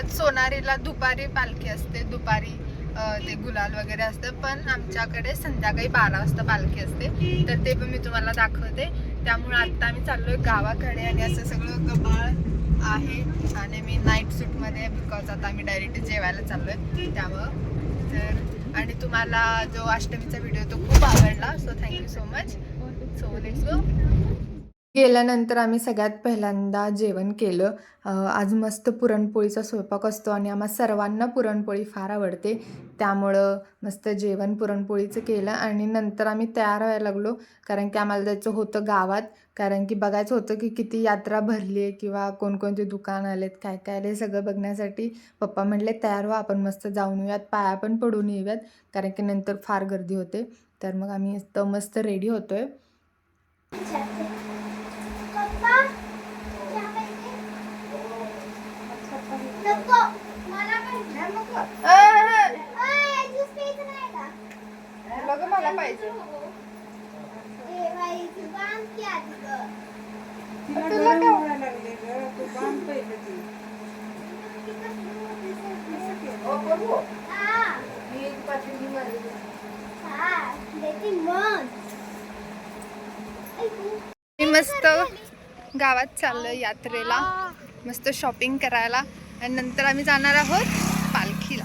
परत सोनारीला दुपारी पालखी असते दुपारी ते गुलाल वगैरे असतं. पण आमच्याकडे संध्याकाळी बारा वाजता पालखी असते. तर ते पण मी तुम्हाला दाखवते. त्यामुळे आत्ता आम्ही चाललोय गावाकडे आणि असं सगळं गबाळ आहे. आणि मी नाईट सूटमध्ये बिकॉज आता आम्ही डायरेक्ट जेवायला चाललोय. त्यामुळं तर आणि तुम्हाला जो अष्टमीचा व्हिडिओ तो खूप आवडला. So thank you so much so let's go गेल्यानंतर आम्ही सगळ्यात पहिल्यांदा जेवण केलं. आज मस्त पुरणपोळीचा स्वयंपाक असतो आणि आम्हा सर्वांना पुरणपोळी फार आवडते. त्यामुळं मस्त जेवण पुरणपोळीचं केलं आणि नंतर आम्ही तयार व्हायला लागलो. कारण की आम्हाला जायचं होतं गावात. कारण की बघायचं होतं की किती यात्रा भरली आहे किंवा कोणकोणते दुकान आलेत काय काय आले सगळं बघण्यासाठी पप्पा म्हणले तयार व्हा आपण मस्त जाऊन येऊयात पाया पण पडून येऊयात. कारण की नंतर फार गर्दी होते. तर मग आम्ही तर मस्त रेडी होतो आहे चहा पाहिजे? नको मला पण अय, ज्यूस प्यायचं नाही का मला पाहिजे ए बाई तू बांध की आधी गं. तुला काय? हा, हा, देते मग. ऐकू. मी मस्त गावात चाललो यात्रेला. मस्त शॉपिंग करायला. आणि नंतर आम्ही जाणार आहोत पालखीला.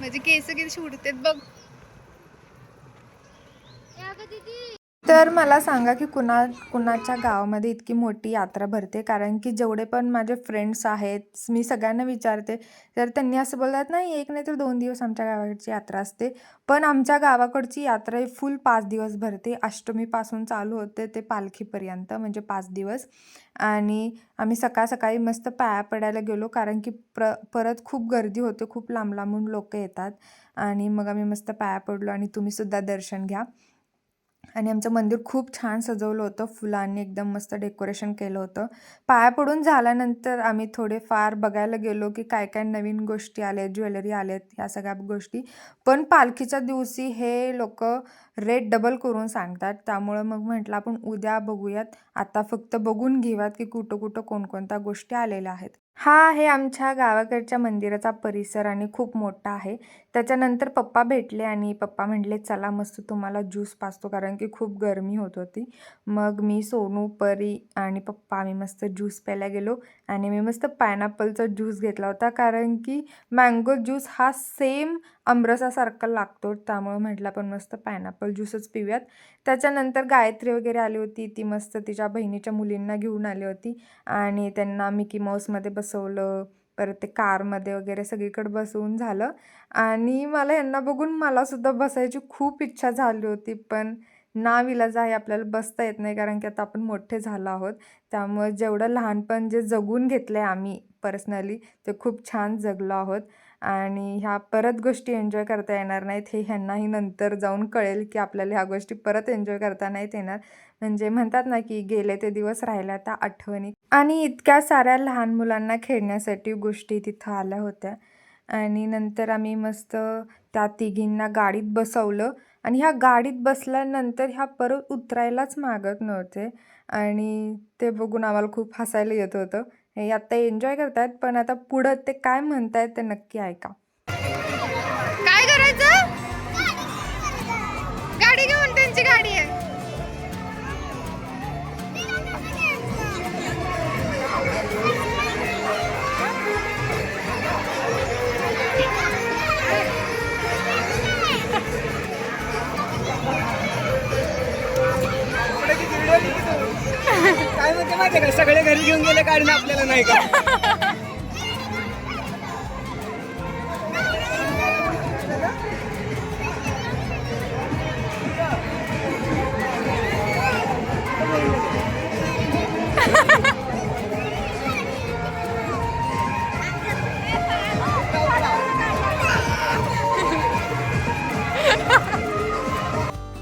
माझे केस किती उडतेत बघ. दीदी. तर मला सांगा की कुणा कुणाच्या गावामध्ये इतकी मोठी यात्रा भरते? कारण की जेवढे पण माझे फ्रेंड्स आहेत मी सगळ्यांना विचारते. तर त्यांनी असं बोलतात नाही एक नाही तर दोन दिवस आमच्या गावाकडची यात्रा असते. पण आमच्या गावाकडची यात्रा ही फुल पाच दिवस भरते. अष्टमीपासून चालू होते ते पालखीपर्यंत म्हणजे पाच दिवस. आणि आम्ही सकाळ सकाळी मस्त पाया पडायला गेलो कारण की प्र परत खूप गर्दी होते खूप लांब लांबून लोक येतात. आणि मग आम्ही मस्त पाया पडलो आणि तुम्हीसुद्धा दर्शन घ्या. आणि आमचं मंदिर खूप छान सजवलं होतं. फुलांनी एकदम मस्त डेकोरेशन केलं होतं. पाया पडून झाल्यानंतर आम्ही थोडेफार बघायला गेलो की काय काय नवीन गोष्टी आल्या ज्वेलरी आल्यात ह्या सगळ्या गोष्टी. पण पालखीच्या दिवशी हे लोक रेट डबल करून सांगतात. त्यामुळं मग म्हटलं आपण उद्या बघूयात. आता फक्त बघून घेऊयात की कुठं कुठं कोणकोणत्या गोष्टी आलेल्या आहेत. हा आहे आमच्या गावाकडच्या मंदिराचा परिसर आणि खूप मोठा आहे. त्याच्यानंतर पप्पा भेटले आणि पप्पा म्हटले चला मस्त तुम्हाला ज्यूस पाचतो कारण की खूप गरमी होत होती. मग मी सोनू परी आणि पप्पा आम्ही मस्त ज्यूस प्यायला गेलो आणि मी मस्त पायनॅपलचा ज्यूस घेतला होता कारण की मँगो ज्यूस हा सेम आमरसासारखा लागतो त्यामुळं म्हटलं आपण मस्त पायनॅपल ज्यूसच पिऊयात. त्याच्यानंतर गायत्री वगैरे आली होती ती मस्त तिच्या बहिणीच्या मुलींना घेऊन आली होती आणि त्यांना मिकी माऊसमध्ये बसवलं परत ते कारमध्ये वगैरे सगळीकडे बसवून झालं. आणि मला यांना बघून मलासुद्धा बसायची खूप इच्छा झाली होती पण ना विलाज आहे आपल्याला बसता येत नाही कारण की आता आपण मोठे झालो आहोत. त्यामुळे जेवढं लहानपण जे जगून घेतलं आहे आम्ही पर्सनली ते खूप छान जगलो आहोत. आणि ह्या परत गोष्टी एन्जॉय करता येणार नाहीत हे ह्यांनाही नंतर जाऊन कळेल की आपल्याला ह्या गोष्टी परत एन्जॉय करता नाहीत येणार. म्हणजे म्हणतात ना की गेले ते दिवस राहिल्या त्या आठवणी. आणि इतक्या साऱ्या लहान मुलांना खेळण्यासाठी गोष्टी तिथं आल्या होत्या. आणि नंतर आम्ही मस्त त्या तिघींना गाडीत बसवलं. आणि ह्या गाडीत बसल्यानंतर ह्या परत उतरायलाच मागत नव्हते. आणि ते बघून आम्हाला खूप हसायला येत होतं. हे आत्ता एन्जॉय करतायत पण आता पुढं ते काय म्हणतायत ते नक्की ऐका. घरी घेऊन गेले काढून आपल्याला नाही का?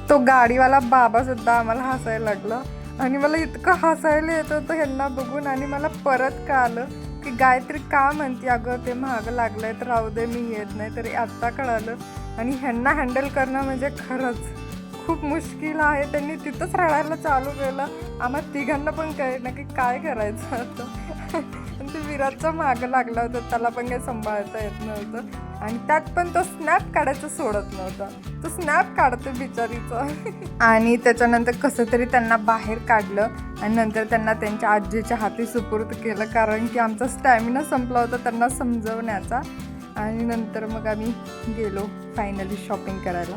तो गाडीवाला बाबा सुद्धा आम्हाला हसायला लागला. आणि मला इतकं हसायला येत होतं ह्यांना बघून. आणि मला परत का आलं की गायत्री का म्हणते अगं ते महाग आहे तर राहू दे मी येत नाही. तरी आत्ता कळालं. आणि ह्यांना हँडल करणं म्हणजे खरंच खूप मुश्किल आहे. त्यांनी तिथंच रडायला चालू केलं. आम्हाला तिघांना पण कळेना की काय करायचं असं विराटचा मागं लागला होता त्याला पण काही सांभाळता येत नव्हतं. आणि त्यात पण तो स्नॅप काढायचं सोडत नव्हता. तो स्नॅप काढतो बिचारीचा. आणि त्याच्यानंतर कसं तरी त्यांना बाहेर काढलं आणि नंतर त्यांना त्यांच्या आजीच्या हाती सुपूर्द केलं कारण की आमचा स्टॅमिना संपला होता त्यांना समजवण्याचा. आणि नंतर मग आम्ही गेलो फायनली शॉपिंग करायला.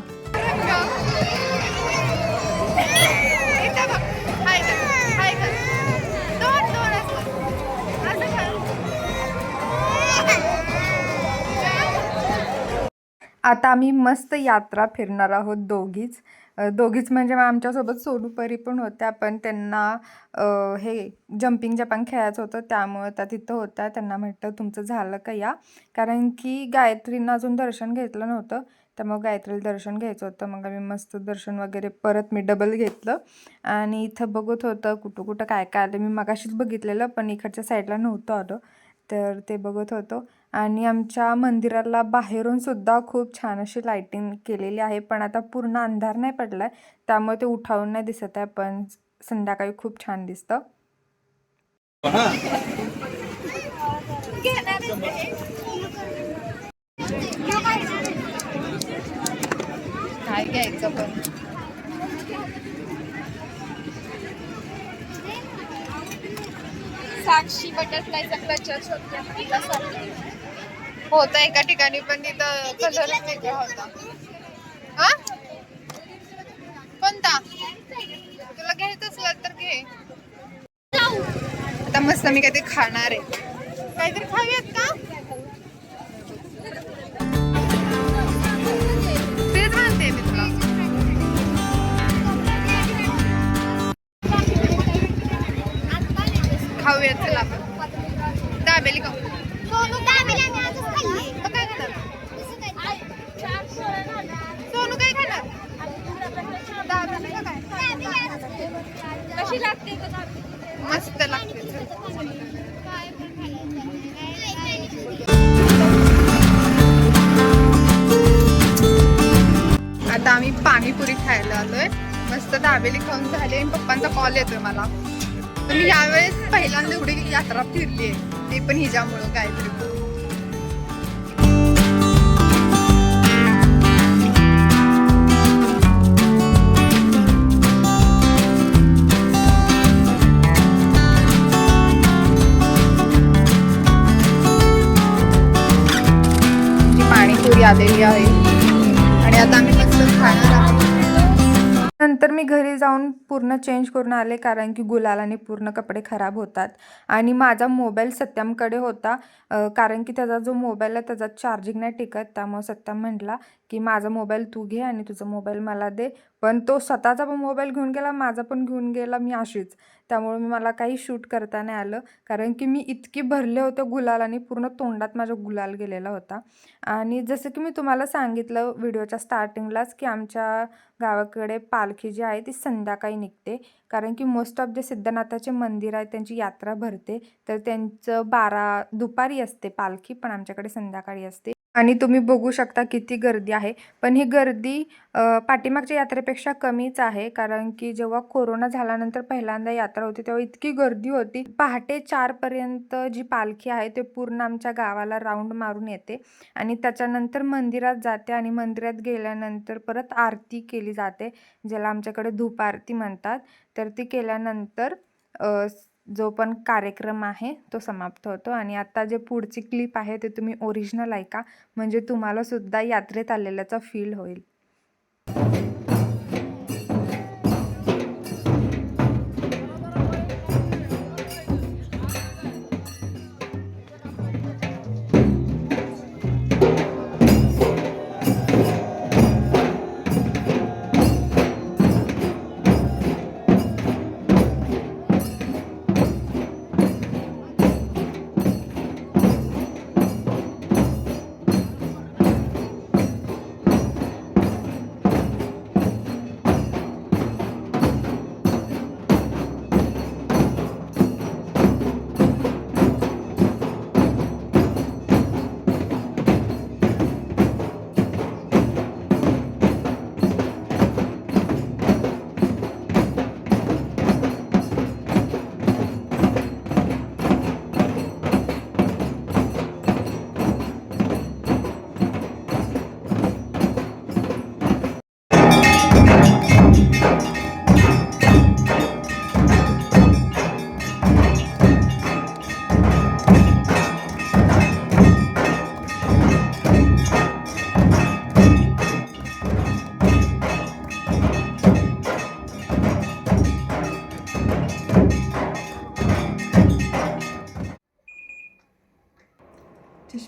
आता आम्ही मस्त यात्रा फिरणार आहोत दोघीच. दोघीच म्हणजे मग आमच्यासोबत सोनूपरी पण होत्या पण त्यांना हे जम्पिंग जपान खेळायचं होतं त्यामुळे त्या तिथं होत्या. त्यांना म्हटलं तुमचं झालं का या? कारण की गायत्रीनं अजून दर्शन घेतलं नव्हतं त्यामुळे गायत्रीला दर्शन घ्यायचं होतं. मग आम्ही मस्त दर्शन वगैरे परत मी डबल घेतलं. आणि इथं बघत होतं कुठं कुठं काय काय आलं. मी मगाशीच बघितलेलं पण इकडच्या साईडला नव्हतं आलं. तर ते बघत होतो. आणि आमच्या मंदिराला बाहेरून सुद्धा खूप छान अशी लाईटिंग केलेली आहे. पण आता पूर्ण अंधार नाही पडला आहे त्यामुळे ते उठावून नाही दिसत आहे पण संध्याकाळी खूप छान दिसतं. काय घ्यायचं पण? साक्षी बटरफ्लायचा क्लचर होता एका ठिकाणी पण तिथं कलर वेगळा होता. हा? कोणता? तुला घ्यायचं असला तर घे. आता मस्त मी काहीतरी खाणार आहे. काहीतरी खाऊयात का? तेच म्हणते मी तुला. खाऊयात चला आपण. दाबेली खाऊ कशी लागते मस्त लागते. आता आम्ही पाणीपुरी खायला आलोय. मस्त दाबेली खाऊन झाली आणि पप्पांचा कॉल येतोय मला. मी यावेळेस पहिल्यांदा एवढी यात्रा फिरली आहे ते पण हिच्यामुळं काहीतरी जी पाणीपुरी आलेली आहे. आणि आता आम्ही मस्त खाणार आहोत. नंतर मी घरी जाऊन पूर्ण चेंज करून आले कारण की गुलालाने पूर्ण कपडे खराब होतात. आणि माझा मोबाईल सत्यमकडे होता कारण की त्याचा जो मोबाईल आहे त्याचा चार्जिंग नाही टिकत. त्यामुळे सत्यम म्हटला की माझा मोबाईल तू घे आणि तुझा मोबाईल मला दे. पण तो स्वतःचा पण मोबाईल घेऊन गेला माझा पण घेऊन गेला मी अशीच. त्यामुळे मी मला काही शूट करता नाही आलं. कारण की मी इतकी भरले होते गुलालाने पूर्ण तोंडात माझा गुलाल गेलेला होता. आणि जसं की मी तुम्हाला सांगितलं व्हिडिओच्या स्टार्टिंगलाच की आमच्या गावाकडे पालखी जी आहे ती संध्याकाळी निघते. कारण की मोस्ट ऑफ जे सिद्धनाथाचे मंदिर आहे त्यांची यात्रा भरते. तर त्यांचं बारा दुपारी असते पालखी पण आमच्याकडे संध्याकाळी असते. आणि तुम्ही बघू शकता किती गर्दी आहे. पण ही गर्दी पाठीमागच्या यात्रेपेक्षा कमीच आहे. कारण की जेव्हा कोरोना झाल्यानंतर पहिल्यांदा यात्रा होती तेव्हा इतकी गर्दी होती. पहाटे चारपर्यंत जी पालखी आहे ते पूर्ण आमच्या गावाला राऊंड मारून येते. आणि त्याच्यानंतर मंदिरात जाते आणि मंदिरात गेल्यानंतर परत आरती केली जाते ज्याला आमच्याकडे धूप आरती म्हणतात. तर ती केल्यानंतर जो पण कार्यक्रम आहे तो समाप्त होतो. आणि आत्ता जे पुढची क्लिप आहे ते तुम्ही ओरिजिनल ऐका. म्हणजे तुम्हाला सुद्धा यात्रेत आलेल्याचा फील होईल.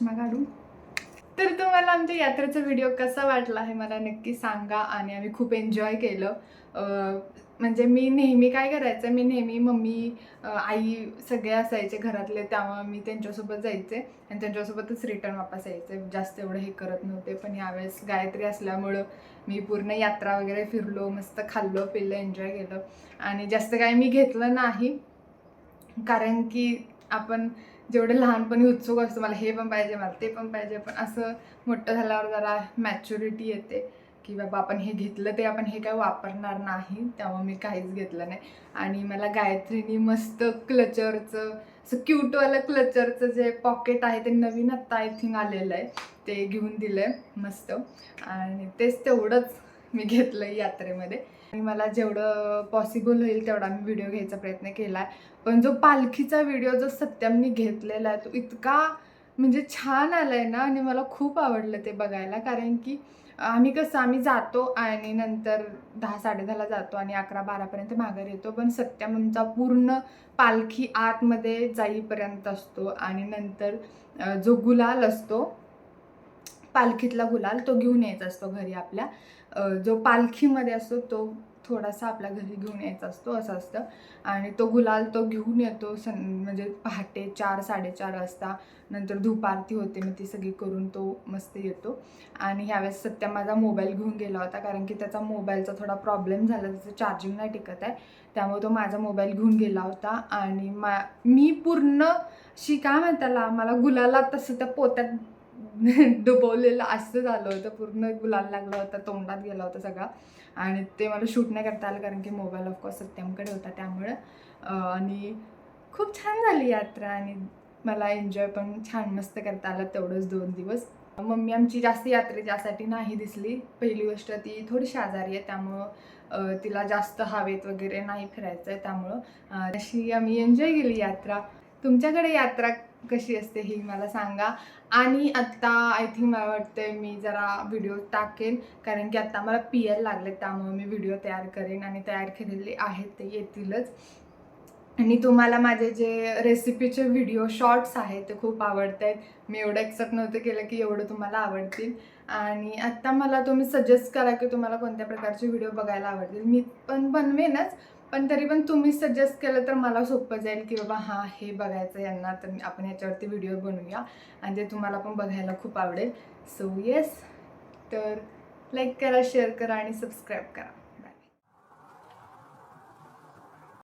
काढू. तर तुम्हाला आमच्या यात्रेचा व्हिडिओ कसा वाटला हे मला नक्की सांगा आणि आम्ही खूप एन्जॉय केलं. म्हणजे मी नेहमी काय करायचं मी नेहमी मम्मी आई सगळे असायचे घरातले त्यामुळे मी त्यांच्यासोबत जायचे आणि त्यांच्यासोबतच रिटर्न वापस यायचे. जास्त एवढं हे करत नव्हते पण यावेळेस गायत्री असल्यामुळं मी पूर्ण यात्रा वगैरे फिरलो मस्त खाल्लो पिल्लं एन्जॉय केलं. आणि जास्त काय मी घेतलं नाही कारण की आपण जेवढं लहानपणी उत्सुक असतो मला हे पण पाहिजे मला ते पण पाहिजे पण असं मोठं झाल्यावर जरा मॅच्युरिटी येते की बाबा आपण हे घेतलं ते आपण हे काय वापरणार नाही त्यामुळे मी काहीच घेतलं नाही. आणि मला गायत्रीनी मस्त क्लचरचं असं क्यूटवालं क्लचरचं जे पॉकेट आहे ते नवीन आत्ता आय थिंक आलेलं आहे ते घेऊन दिलं आहे मस्त. आणि तेच तेवढंच. मी घेतलं यात्रेमध्ये. आणि मला जेवढं पॉसिबल होईल तेवढा मी व्हिडिओ घ्यायचा प्रयत्न केला आहे पण जो पालखीचा व्हिडिओ जो सत्यमनी घेतलेला आहे तो इतका म्हणजे छान आला आहे ना आणि मला खूप आवडलं ते बघायला. कारण की आम्ही कसं आम्ही जातो आणि नंतर दहा साडेदहाला जातो आणि अकरा बारापर्यंत माघार येतो. पण सत्यमचा पूर्ण पालखी आतमध्ये जाईपर्यंत असतो आणि नंतर जो गुलाल असतो पालखीतला गुलाल तो घेऊन यायचा असतो घरी आपल्या. जो पालखीमध्ये असतो तो थोडासा आपल्या घरी घेऊन यायचा असतो असं असतं. आणि तो गुलाल तो घेऊन येतो सं म्हणजे पहाटे चार साडेचार वाजता. नंतर धुपारती आरती होते मग ती सगळी करून तो मस्त येतो. आणि ह्यावेळेस सध्या माझा मोबाईल घेऊन गेला होता कारण की त्याचा मोबाईलचा थोडा प्रॉब्लेम झाला त्याचं चार्जिंग नाही टिकत आहे. त्यामुळे तो माझा मोबाईल घेऊन गेला होता. आणि मा मी पूर्ण शी काय म्हणताला मला गुलाला तसं त्या पोत्यात डुबवलेलं असं झालं होतं. पूर्ण गुलाल लागला होता तोंडात गेला होता सगळा. आणि ते मला शूट नाही करता आलं कारण की मोबाईल ऑफकोर्स सत्यमकडे होता त्यामुळं. आणि खूप छान झाली यात्रा आणि मला एन्जॉय पण छान मस्त करता आलं तेवढंच दोन दिवस. मम्मी आमची जास्त यात्रे त्यासाठी नाही दिसली. पहिली गोष्ट ती थोडीशी आजारी आहे त्यामुळं तिला जास्त हवेत वगैरे नाही फिरायचं आहे त्यामुळं अशी आम्ही एन्जॉय केली यात्रा. तुमच्याकडे यात्रा कशी असते ही मला सांगा. आणि आत्ता आय थिंक मला वाटतं मी जरा व्हिडिओ टाकेन. कारण की आत्ता मला पी एल लागले त्यामुळे मी व्हिडिओ तयार करेन आणि तयार केलेले आहेत ते येतीलच. आणि तुम्हाला माझे जे रेसिपीचे व्हिडिओ शॉर्ट्स आहेत ते खूप आवडत आहेत मी एवढं एक्सेप्ट नव्हतं केलं की एवढं तुम्हाला आवडतील. आणि आत्ता मला तुम्ही सजेस्ट करा की तुम्हाला कोणत्या प्रकारचे व्हिडिओ बघायला आवडतील. मी पण बनवेनच पण तरी पण तुम्ही सजेस्ट केलं तर मला सोपं जाईल की बाबा हां हे बघायचं यांना तर आपण याच्यावरती व्हिडिओ बनवूया. आणि ते तुम्हाला पण बघायला खूप आवडेल. सो येस तर लाईक करा शेअर करा आणि सबस्क्राईब करा.